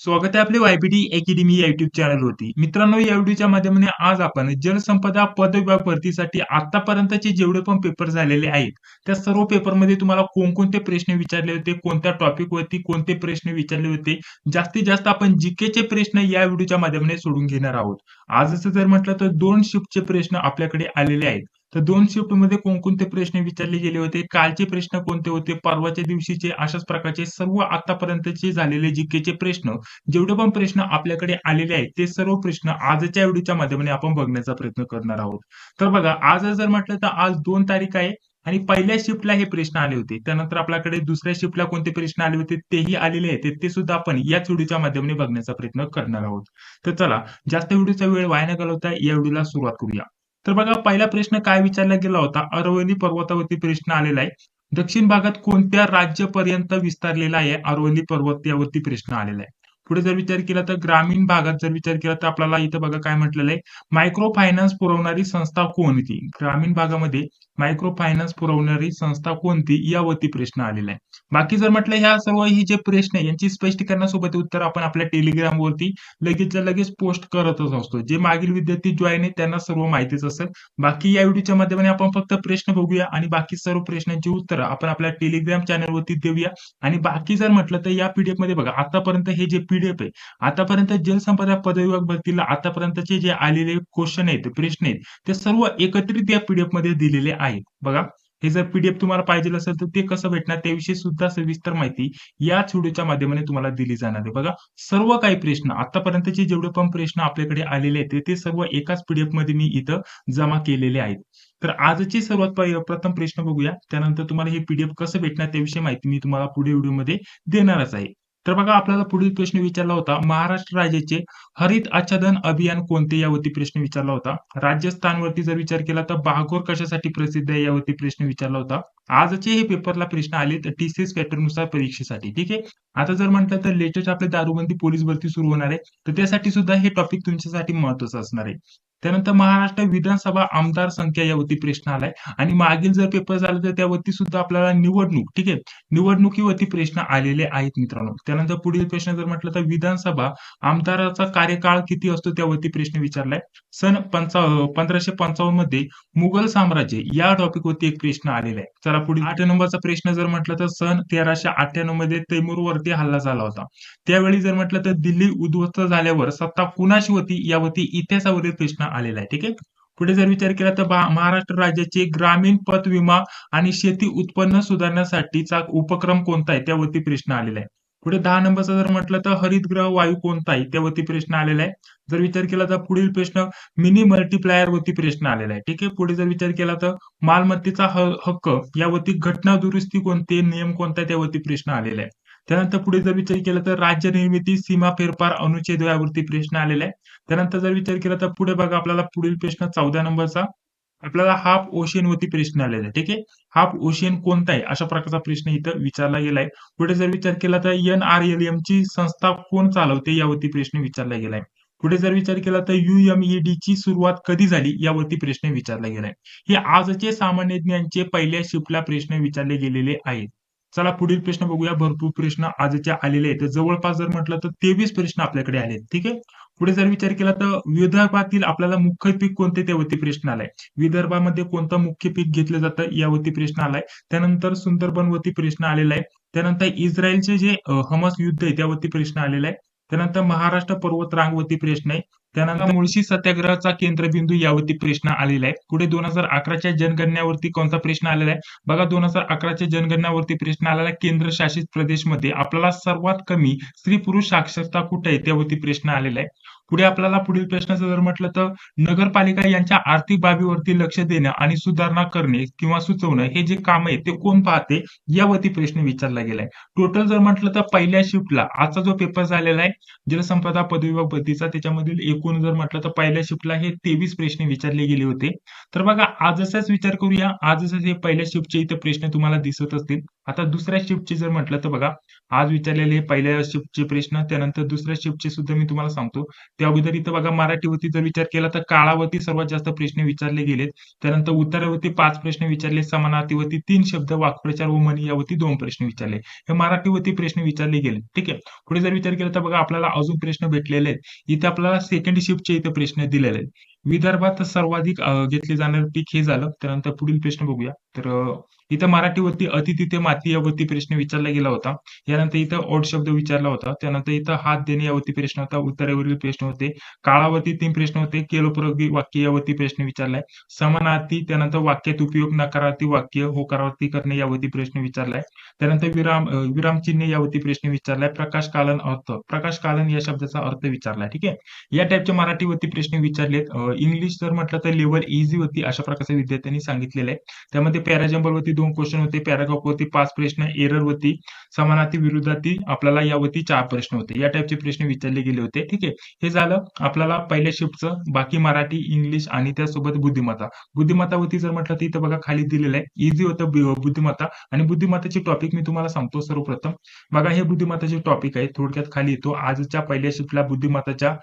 स्वागत आहे आपले वायपीटी अकॅडमी या युट्यूब चॅनल होती मित्रांनो या व्हिडिओच्या माध्यमाने आज आपण जलसंपदा पद विभाग भरतीसाठी आतापर्यंतचे जेवढे पण पेपर झालेले आहेत त्या सर्व पेपरमध्ये तुम्हाला कोणकोणते प्रश्न विचारले होते कोणत्या टॉपिक वरती कोणते प्रश्न विचारले होते जास्तीत जास्त आपण जीकेचे प्रश्न या व्हिडिओच्या माध्यमाने सोडून घेणार आहोत. आज असं जर म्हटलं तर दोन शिफ्टचे प्रश्न आपल्याकडे आलेले आहेत. तर दोन शिफ्टमध्ये कोणकोणते प्रश्न विचारले गेले होते? कालचे प्रश्न कोणते होते? परवाच्या दिवशीचे अशाच प्रकारचे सर्व आतापर्यंतचे झालेले जीकेचे प्रश्न जेवढे पण प्रश्न आपल्याकडे आलेले आहेत ते सर्व प्रश्न आजच्या व्हिडिओच्या माध्यमाने आपण बघण्याचा प्रयत्न करणार आहोत. तर बघा आज जर म्हटलं तर आज दोन तारीख आहे आणि पहिल्या शिफ्टला हे प्रश्न आले होते. त्यानंतर आपल्याकडे दुसऱ्या शिफ्टला कोणते प्रश्न आले होते तेही आलेले आहेत. ते सुद्धा आपण याच व्हिडिओच्या माध्यमाने बघण्याचा प्रयत्न करणार आहोत. तर चला जास्त व्हिडिओचा वेळ वाया न घालवता या व्हिडिओला सुरुवात करूया. तर बघा पहिला प्रश्न काय विचारला गेला होता? अरवली पर्वतावरती प्रश्न आलेला आहे. दक्षिण भागात कोणत्या राज्यापर्यंत विस्तारलेला आहे? अरवली पर्वत यावरती प्रश्न आलेला आहे. पुढे जर विचार केला तर ग्रामीण भागात जर विचार केला तर आपल्याला इथं बघा काय म्हटलेलं आहे. मायक्रो फायनान्स पुरवणारी संस्था कोणती? ग्रामीण भागामध्ये मायक्रो फायनान्स पुरवणारी संस्था कोणती यावरती प्रश्न आलेला आहे. बाकी जर म्हटलं ह्या सर्व ही जे प्रश्न आहे यांची स्पष्टीकरणासोबत उत्तर आपण आपल्या टेलिग्राम वरती लगेच लगेच पोस्ट करतच असतो. जे मागील विद्यार्थी जॉईन आहेत त्यांना सर्व माहितीच असेल. बाकी या व्हिडिओच्या माध्यमाने आपण फक्त प्रश्न बघूया आणि बाकी सर्व प्रश्नांची उत्तर आपण आपल्या टेलिग्राम चॅनलवरती देऊया. आणि बाकी जर म्हटलं तर या पीडीएफमध्ये बघा आतापर्यंत हे जे पीडीएफ आहे. आतापर्यंत जलसंपदा पदविभाग भरतीला आतापर्यंतचे जे आलेले क्वेश्चन आहेत प्रश्न आहेत ते सर्व एकत्रित या पीडीएफमध्ये दिलेले आहेत. बघा हे जर पीडीएफ तुम्हाला पाहिजे असेल तर ते कसं भेटणार त्याविषयी सुद्धा सविस्तर माहिती याच व्हिडिओच्या माध्यमाने तुम्हाला दिली जाणार आहे. बघा सर्व काही प्रश्न आतापर्यंतचे जेवढे पण प्रश्न आपल्याकडे आलेले आहेत ते सर्व एकाच पीडीएफमध्ये मी इथं जमा केलेले आहेत. तर आजची सर्वात प्रथम प्रश्न बघूया त्यानंतर तुम्हाला हे पीडीएफ कसं भेटणार त्याविषयी माहिती मी तुम्हाला पुढे व्हिडिओमध्ये देणारच आहे. तर बघा आपल्याला पुढील प्रश्न विचारला होता महाराष्ट्र राज्याचे हरित आच्छादन अभियान कोणते? यावरती प्रश्न विचारला होता. राजस्थानवरती जर विचार केला तर बागोर कशासाठी प्रसिद्ध आहे? यावरती प्रश्न विचारला होता. आजचे हे पेपरला प्रश्न आले तर टीसीएस पॅटर्ननुसार परीक्षेसाठी ठीक आहे? आता जर म्हटलं तर लेटेस्ट आपले दारूबंदी पोलीस भरती सुरू होणार आहे तर त्यासाठी सुद्धा हे टॉपिक तुमच्यासाठी महत्वाचं असणार आहे. त्यानंतर महाराष्ट्र विधानसभा आमदार संख्या यावरती प्रश्न आलाय. आणि मागील जर पेपर झाला तर त्यावरती सुद्धा आपल्याला निवडणूक ठीक आहे? निवडणुकीवरती प्रश्न आलेले आहेत मित्रांनो. त्यानंतर पुढील प्रश्न जर म्हटलं तर विधानसभा आमदाराचा कार्यकाळ किती असतो त्यावरती प्रश्न विचारलाय. सन पंचा पंधराशे पंचावन्नमध्ये मुघल साम्राज्य या टॉपिकवरती एक प्रश्न आलेला आहे. चला पुढील आठ नंबरचा प्रश्न जर म्हटलं तर सन तेराशे अठ्ठ्याण्णवमध्ये तैमूरवरती हल्ला झाला होता. त्यावेळी जर म्हटलं तर दिल्ली उद्ध्वस्त झाल्यावर सत्ता कुणाशी होती? यावरती इतिहासावरील प्रश्न आलेला आहे. ठीक आहे? पुढे जर विचार केला तर महाराष्ट्र राज्याचे ग्रामीण पत विमा आणि शेती उत्पन्न सुधारण्यासाठीचा उपक्रम कोणता आहे? त्यावरती प्रश्न आलेला आहे. पुढे दहा नंबरचा जर म्हटलं तर हरितग्रह वायू कोणता आहे? त्यावरती प्रश्न आलेला आहे. जर विचार केला तर पुढील प्रश्न मिनी मल्टीप्लायर वरती प्रश्न आलेला आहे. ठीक आहे? पुढे जर विचार केला तर मालमत्तेचा हक्क यावरती घटना दुरुस्ती कोणते? नियम कोणता त्यावरती प्रश्न आलेला आहे. त्यानंतर पुढे जर विचार केला तर राज्य निर्मिती सीमा फेरफार अनुच्छेद यावरती प्रश्न आलेला आहे त्यानंतर जर विचार केला तर पुढे बघा आपल्याला पुढील प्रश्न चौदा नंबरचा. आपल्याला हाफ ओशियन वरती प्रश्न आलेला आहे ठीक आहे? हाफ ओशियन कोणता आहे? अशा प्रकारचा प्रश्न इथं विचारला गेलाय पुढे जर विचार केला तर एन आर एल एम ची संस्था कोण चालवते यावरती प्रश्न विचारला गेलाय पुढे जर विचार केला तर युएमईडी ची सुरुवात कधी झाली यावरती प्रश्न विचारला गेलाय हे आजचे सामान्य ज्ञानचे पहिल्या शिफ्टला प्रश्न विचारले गेलेले आहेत. चला पुढील प्रश्न बघूया. भरपूर प्रश्न आजच्या आलेले आहेत. जवळपास जर म्हटलं तर तेवीस प्रश्न आपल्याकडे आले ठीक आहे? पुढे जर विचार केला तर विदर्भातील आपल्याला मुख्य पीक कोणते? त्यावरती प्रश्न आलाय. विदर्भामध्ये कोणतं मुख्य पीक घेतलं जातं? यावरती प्रश्न आलाय. त्यानंतर सुंदरबन वरती प्रश्न आलेला आहे. त्यानंतर इस्रायलचे जे हमस युद्ध आहे त्यावरती प्रश्न आलेला आहे. त्यानंतर महाराष्ट्र पर्वत रांगवरती प्रश्न आहे. त्यानंतर मुळशी सत्याग्रहाचा केंद्रबिंदू यावरती प्रश्न आलेला आहे. पुढे दोन हजार अकराच्या जनगणनावरती कोणता प्रश्न आलेला आहे? बघा दोन हजार अकराच्या जनगणनावरती प्रश्न आलेला आहे. केंद्रशासित प्रदेशमध्ये आपल्याला सर्वात कमी स्त्री पुरुष साक्षरता कुठे आहे? त्यावरती प्रश्न आलेला आहे. पुढे आपल्याला पुढील प्रश्नाचं जर म्हटलं तर नगरपालिका यांच्या आर्थिक बाबीवरती लक्ष देणं आणि सुधारणा करणे किंवा सुचवणं हे जे काम आहे ते कोण पाहते? यावरती प्रश्न विचारला गेलाय. टोटल जर म्हटलं तर पहिल्या शिफ्टला आजचा जो पेपर झालेला आहे जलसंपदा पदविभाग भरतीचा त्याच्यामधील एकूण जर म्हटलं तर पहिल्या शिफ्टला हे तेवीस प्रश्न विचारले गेले होते. तर बघा आजचाच विचार करूया. आजच हे पहिल्या शिफ्टचे इथे प्रश्न तुम्हाला दिसत असतील. आता दुसऱ्या शिफ्टचे जर म्हटलं तर बघा आज विचारलेले पहिल्या शिफ्टचे प्रश्न त्यानंतर दुसऱ्या शिफ्टचे सुद्धा मी तुम्हाला सांगतो. त्या अगोदर इथं बघा मराठीवरती जर विचार केला तर काळावरती सर्वात जास्त प्रश्न विचारले गेलेत. त्यानंतर उत्तरावरती पाच प्रश्न विचारले समानार्थीवरती तीन शब्द वाक्प्रचार व मनी यावरती दोन प्रश्न विचारले. हे मराठीवरती प्रश्न विचारले गेले. ठीक आहे? पुढे जर विचार केला तर बघा आपल्याला अजून प्रश्न भेटलेले आहेत. इथे आपल्याला सेकंड शिफ्टचे इथे प्रश्न दिलेले आहेत. विदर्भात सर्वाधिक घेतले जाणारे पीक हे झालं. त्यानंतर पुढील प्रश्न बघूया. तर इथं मराठीवरती अति तिथे माती यावरती प्रश्न विचारला गेला होता. यानंतर इथं ओढ शब्द विचारला होता. त्यानंतर इथं हात देणे यावरती प्रश्न होता. उत्तरेवरील प्रश्न होते. काळावरती तीन प्रश्न होते. केलोपयोगी वाक्य यावरती प्रश्न विचारलाय. समानार्थी त्यानंतर वाक्यात उपयोग नकारार्थी वाक्य होकारार्थी करणे यावरती प्रश्न विचारलाय. त्यानंतर विराम विराम चिन्ह यावरती प्रश्न विचारलाय. प्रकाश कालन अर्थ. प्रकाश कालन या शब्दाचा अर्थ विचारलाय. ठीक आहे? या टाईपच्या मराठीवरती प्रश्न विचारलेत. इंग्लिश जर म्हटलं तर लेवल इझी होती अशा प्रकारचे विद्यार्थ्यांनी सांगितलेलं आहे. त्यामध्ये पॅराजम्बल वरती दोन क्वेश्चन होते पॅराग्राफ वरती पाच प्रश्न एरर वरती समानार्थी विरोधाती आपल्याला यावरती चार प्रश्न होते. या टाईपचे प्रश्न विचारले गेले होते. ठीक आहे? हे झालं आपल्याला पहिल्या शिफ्टचं बाकी मराठी इंग्लिश आणि त्यासोबत बुद्धिमत्ता. बुद्धिमत्तावरती जर म्हटलं तर इथं बघा खाली दिलेलं आहे. इझी होतं बुद्धिमत्ता आणि बुद्धिमत्ताचे टॉपिक मी तुम्हाला सांगतो सर्वप्रथम. बघा हे बुद्धिमत्ताचे टॉपिक आहे. थोडक्यात खाली येतो. आजच्या पहिल्या शिफ्टला बुद्धिमत्ताच्या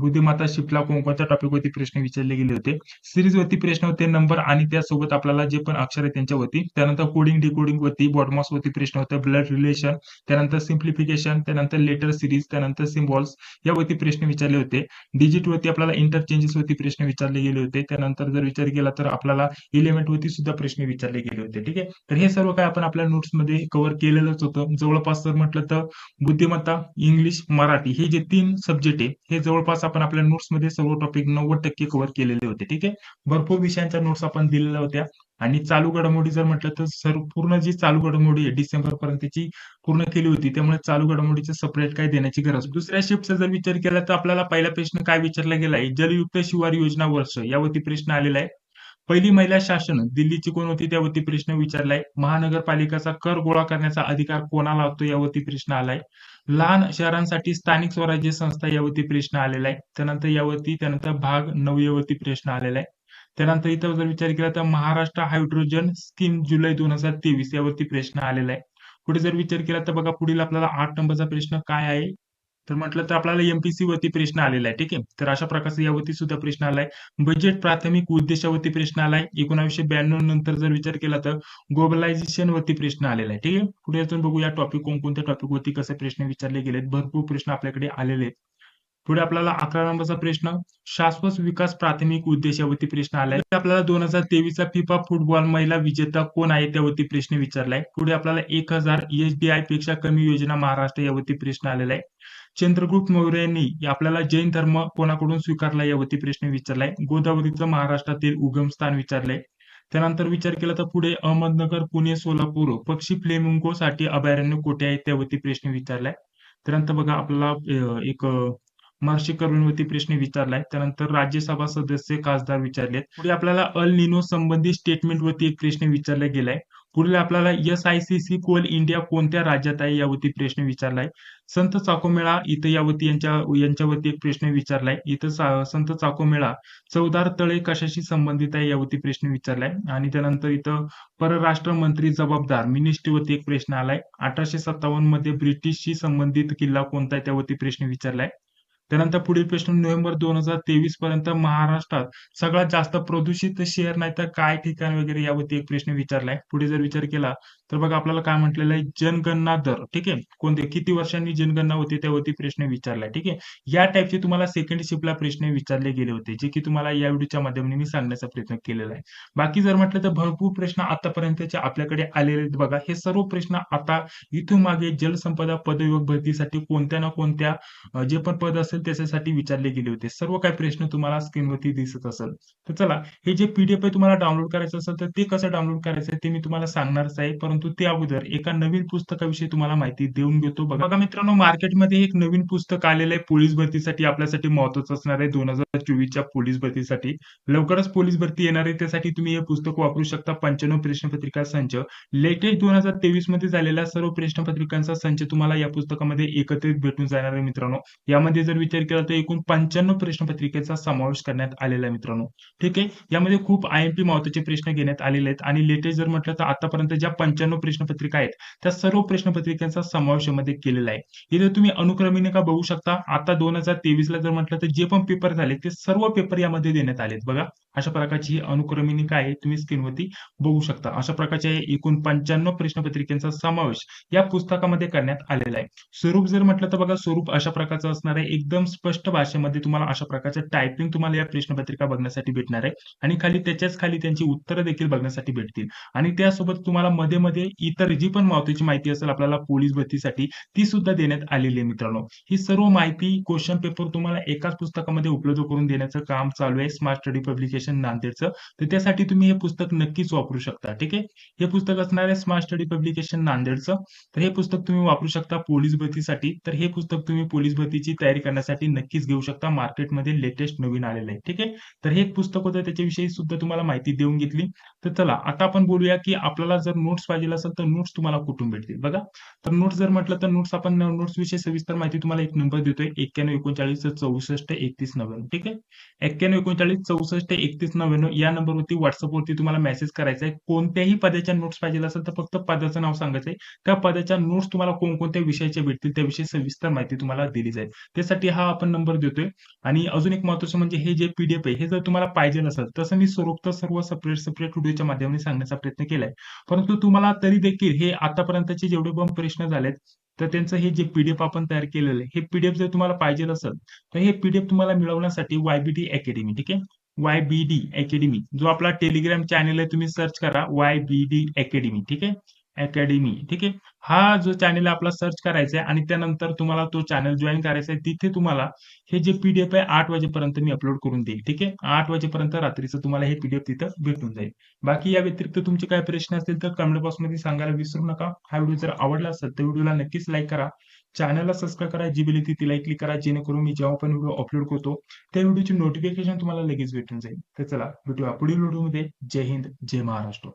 बुद्धिमत्ता शिफ्टला कोणकोणत्या टॉपिकवरती प्रश्न विचारले गेले होते? सिरीज वरती प्रश्न होते नंबर आणि त्यासोबत आपल्याला जे पण अक्षर आहे त्यांच्यावरती. त्यानंतर कोडिंग डिकोडिंग वरती बॉडमॉस वरती प्रश्न होते ब्लड रिलेशन त्यानंतर सिम्प्लिफिकेशन त्यानंतर लेटर सिरीज त्यानंतर सिम्बॉल्स यावरती प्रश्न विचारले होते. डिजिट वरती आपल्याला इंटरचेंजेस वरती प्रश्न विचारले गेले होते. त्यानंतर जर विचार केला तर आपल्याला इलिमेंट वरती सुद्धा प्रश्न विचारले गेले होते ठीक आहे? तर हे सर्व काय आपण आपल्या नोट्समध्ये कव्हर केलेलंच होतं. जवळपास जर म्हटलं तर बुद्धिमत्ता इंग्लिश मराठी हे जे तीन सब्जेक्ट आहे हे जवळपास आपण आपल्या नोट्समध्ये सर्व टॉपिक नव्वद टक्के कव्हर केलेले होते ठीक आहे? भरपूर विषयांच्या नोट्स आपण दिलेल्या होत्या. आणि चालू घडामोडी जर म्हटलं तर सर्व पूर्ण जी चालू घडामोडी आहे डिसेंबर पर्यंतची पूर्ण केली होती त्यामुळे चालू घडामोडीचं सेपरेट काय देण्याची गरज दुसऱ्या शिफ्टचा जर विचार केला तर आपल्याला पहिला प्रश्न काय विचारला गेला आहे? जलयुक्त शिवार योजना वर्ष यावरती प्रश्न आलेला आहे. पहिली महिला शासन दिल्लीची कोण होती त्यावरती प्रश्न विचारलाय. महानगरपालिकेचा कर गोळा करण्याचा अधिकार कोणाला असतो यावरती प्रश्न आलाय. लहान शहरांसाठी स्थानिक स्वराज्य संस्था यावरती प्रश्न आलेला आहे त्यानंतर यावरती त्यानंतर भाग नऊ यावरती प्रश्न आलेला आहे त्यानंतर इथं जर विचार केला तर महाराष्ट्र हायड्रोजन स्कीम जुलै दोन हजार तेवीस यावरती प्रश्न आलेला आहे पुढे जर विचार केला तर बघा पुढील आपल्याला आठ नंबरचा प्रश्न काय आहे? तर म्हटलं तर आपल्याला एमपीसी वरती प्रश्न आलेला आहे ठीक आहे? तर अशा प्रकारचा यावरती सुद्धा प्रश्न आलाय बजेट प्राथमिक उद्देशावरती प्रश्न आलाय एकोणाशे ब्याण्णव नंतर जर विचार केला तर ग्लोबलायझेशन वरती प्रश्न आलेला आहे ठीक आहे? पुढे अजून बघू या टॉपिक कोणकोणत्या टॉपिक वरती कसे प्रश्न विचारले गेलेत. भरपूर प्रश्न आपल्याकडे आलेले आहेत. पुढे आपल्याला अकरा नंबरचा प्रश्न शाश्वत विकास प्राथमिक उद्देशावरती प्रश्न आलाय. आपल्याला दोन हजार तेवीसचा फिफा फुटबॉल महिला विजेता कोण आहे त्यावरती प्रश्न विचारलाय. पुढे आपल्याला एक हजार एचडीआयपेक्षा कमी योजना महाराष्ट्र यावरती प्रश्न आलेला आहे. चंद्रगुप्त मौर्य यांनी आपल्याला जैन धर्म कोणाकडून स्वीकारला यावरती प्रश्न विचारलाय. गोदावरीचं महाराष्ट्रातील उगमस्थान विचारलंय. त्यानंतर विचार केला तर पुढे अहमदनगर पुणे सोलापूर पक्षी फ्लेमिंगो साठी अभयारण्य कोठे आहे त्यावरती प्रश्न विचारलाय. त्यानंतर बघा आपल्याला एक महर्षी करुणवती प्रश्न विचारलाय. त्यानंतर राज्यसभा सदस्य खासदार विचारलेत. पुढे आपल्याला अल निनो संबंधित स्टेटमेंट वरती एक प्रश्न विचारला गेलाय. पुढे आपल्याला S I C C coal India कोणत्या राज्यात आहे यावरती प्रश्न विचारलाय. संत चाकोमेळा इथं यावरती यांच्या यांच्यावरती एक प्रश्न विचारलाय. इथं संत चाकोमेळा चौदार तळे कशाशी संबंधित आहे यावरती प्रश्न विचारलाय. आणि त्यानंतर इथं परराष्ट्र मंत्री जबाबदार मिनिस्ट्रीवरती एक प्रश्न आलाय. अठराशे सत्तावन्नमध्ये ब्रिटिशशी संबंधित किल्ला कोणता आहे त्यावरती प्रश्न विचारलाय. त्यानंतर पुढील प्रश्न नोव्हेंबर दोन हजार तेवीस पर्यंत महाराष्ट्रात सगळ्यात जास्त प्रदूषित शहर नाही तर काय ठिकाण वगैरे यावरती एक प्रश्न विचारलाय. पुढे जर विचार केला तर बघा आपल्याला काय म्हटलेलं आहे? जनगणना दर. ठीक आहे? कोणते? किती वर्षांनी जनगणना होती? त्यावरती प्रश्न विचारलाय. ठीक आहे? या टाईपचे तुम्हाला सेकंड शिपला प्रश्न विचारले गेले होते जे की तुम्हाला या व्हिडिओच्या माध्यमाने मी सांगण्याचा प्रयत्न केलेला आहे. बाकी जर म्हटलं तर भरपूर प्रश्न आतापर्यंतचे आपल्याकडे आलेले आहेत बघा. हे सर्व प्रश्न आता इथून मागे जलसंपदा पदविभाग भरतीसाठी कोणत्या ना कोणत्या जे पण पद असेल त्याच्यासाठी विचारले गेले होते. सर्व काही प्रश्न तुम्हाला स्क्रीनवरती दिसत असेल. तर चला हे जे पीडीएफ आहे तुम्हाला डाउनलोड करायचं असेल तर ते कसं डाउनलोड करायचं ते मी तुम्हाला सांगणारच आहे. परंतु परंतु ते अगोदर एका नवीन पुस्तकाविषयी तुम्हाला माहिती देऊन घेतो. बघा मित्रांनो मार्केटमध्ये एक नवीन पुस्तक आलेलं आहे पोलीस भरतीसाठी आपल्यासाठी महत्वाचं असणार आहे. दोन हजार चोवीसच्या पोलीस भरतीसाठी. लवकरच पोलीस भरती येणार आहे त्यासाठी तुम्ही हे पुस्तक वापरू शकता. पंच्याण्णव प्रश्नपत्रिका संच. लेटेस्ट दोन हजार तेवीसमध्ये झालेल्या सर्व प्रश्नपत्रिकांचा संच तुम्हाला या पुस्तकामध्ये एकत्रित भेटून जाणार आहे मित्रांनो. यामध्ये जर विचार केला तर एकूण पंच्याण्णव प्रश्नपत्रिकेचा समावेश करण्यात आलेला आहे मित्रांनो. ठीक आहे? यामध्ये खूप आय एम पी महत्त्वाचे प्रश्न घेण्यात आलेले आहेत. आणि लेटेस्ट जर म्हटलं तर आतापर्यंत ज्या पंच्याण्णव पंच्याण्णव प्रश्नपत्रिका आहेत. त्या सर्व प्रश्नपत्रिकांचा समावेश यामध्ये केलेला आहे. इथे तुम्ही अनुक्रमणिका बघू शकता आता दोन हजार तेवीस ला जर म्हटलं तर जे पण पेपर झाले ते सर्व पेपर यामध्ये देण्यात आलेत बघा. अशा प्रकारची ही अनुक्रमणिका आहे तुम्ही स्क्रीनवरती बघू शकता. अशा प्रकारच्या एकूण पंच्याण्णव प्रश्नपत्रिकेचा समावेश या पुस्तकामध्ये करण्यात आलेला आहे. स्वरूप जर म्हटलं तर बघा स्वरूप अशा प्रकारचं असणार आहे. एकदम स्पष्ट भाषेमध्ये तुम्हाला अशा प्रकारचं टायपिंग तुम्हाला या प्रश्नपत्रिका बघण्यासाठी भेटणार आहे. आणि खाली त्याच्याच खाली त्यांची उत्तरं देखील बघण्यासाठी भेटतील. आणि त्यासोबत तुम्हाला मध्ये मध्ये इतर जी पण महत्वाची माहिती असेल आपल्याला पोलीस भरतीसाठी ती सुद्धा देण्यात आलेली आहे मित्रांनो. ही सर्व माहिती क्वेश्चन पेपर तुम्हाला एकाच पुस्तकामध्ये उपलब्ध करून देण्याचं काम चालू आहे स्मार्ट स्टडी पब्लिकेशन नांदेडचं. तर त्यासाठी तुम्ही हे पुस्तक नक्कीच वापरू शकता ठीक आहे? हे पुस्तक असणार आहे स्मार्ट स्टडी पब्लिकेशन नांदेडचं. तर हे पुस्तक तुम्ही वापरू शकता पोलीस भरतीसाठी. तर हे पुस्तक तुम्ही पोलीस भरतीची तयारी करण्यासाठी नक्कीच घेऊ शकता. मार्केटमध्ये लेटेस्ट नवीन आलेलं आहे ठीक आहे? तर हे एक पुस्तक होतं त्याच्याविषयी सुद्धा तुम्हाला माहिती देऊन घेतली. तर चला आता आपण बोलूया की आपल्याला जर नोट्स पाहिजे असेल तर नोट्स तुम्हाला कुठून भेटतील? बघा. तर नोट्स जर म्हटलं तर नोट्स आपण नोट्स विषयी सविस्तर माहिती तुम्हाला एक नंबर देतोय. एक्क्याण्णव एकोणचाळीस चौसष्ट एकतीस नव्याण्णव. ठीक आहे? एक्क्याण्णव एकोणचाळीस चौसष्ट एकतीस नव्याण्णव या नंबरवरती व्हॉट्सअपवरती तुम्हाला मेसेज करायचा आहे. कोणत्याही पदाच्या नोट्स पाहिजे असेल तर फक्त पदाचं नाव सांगायचं आहे. त्या पदाच्या नोट्स तुम्हाला कोणकोणत्या विषयाच्या भेटतील त्याविषयी सविस्तर माहिती तुम्हाला दिली जाईल. त्यासाठी हा आपण नंबर देतोय. आणि अजून एक महत्वाचं म्हणजे हे जे पीडीएफ आहे हे जर तुम्हाला पाहिजे असेल तसं मी स्वरूप सर्व सेपरेट सेपरेट व्हिडिओच्या माध्यमाने सांगण्याचा प्रयत्न केलाय. परंतु तुम्हाला तरी देखील हे आतापर्यंतचे जेवढे पण प्रश्न झालेत तर त्यांचं हे जे पीडीएफ आपण तयार केलेलं आहे हे पीडीएफ जर तुम्हाला पाहिजे असेल तर हे पीडीएफ तुम्हाला मिळवण्यासाठी वायबीडी अकॅडमी ठीक आहे? वायबीडी अकॅडमी जो आपला टेलिग्राम चॅनल आहे तुम्ही सर्च करा वायबीडी अकॅडमी ठीक आहे? अकॅडमी ठीक आहे? हा जो चॅनल आपला सर्च करायचा आहे आणि त्यानंतर तुम्हाला तो चॅनल जॉईन करायचा आहे तिथे तुम्हाला हे जे पीडीएफ आहे आठ वाजेपर्यंत मी अपलोड करून देईल. ठीक आहे? आठ वाजेपर्यंत रात्रीचं तुम्हाला हे पीडीएफ तिथं भेटून जाईल. बाकी या व्यतिरिक्त तुमचे काय प्रश्न असतील तर कमेंट बॉक्समध्ये सांगायला विसरू नका. हा व्हिडिओ जर आवडला असेल तर व्हिडिओला नक्कीच लाईक करा. चॅनलला सबस्क्राईब करा. जी बिल तिला क्लिक करा. जेणेकरून मी जेव्हा पण व्हिडिओ अपलोड करतो त्या व्हिडिओची नोटिफिकेशन तुम्हाला लगेच भेटून जाईल. तर चला भेटूया पुढील व्हिडिओमध्ये. जय हिंद जय महाराष्ट्र.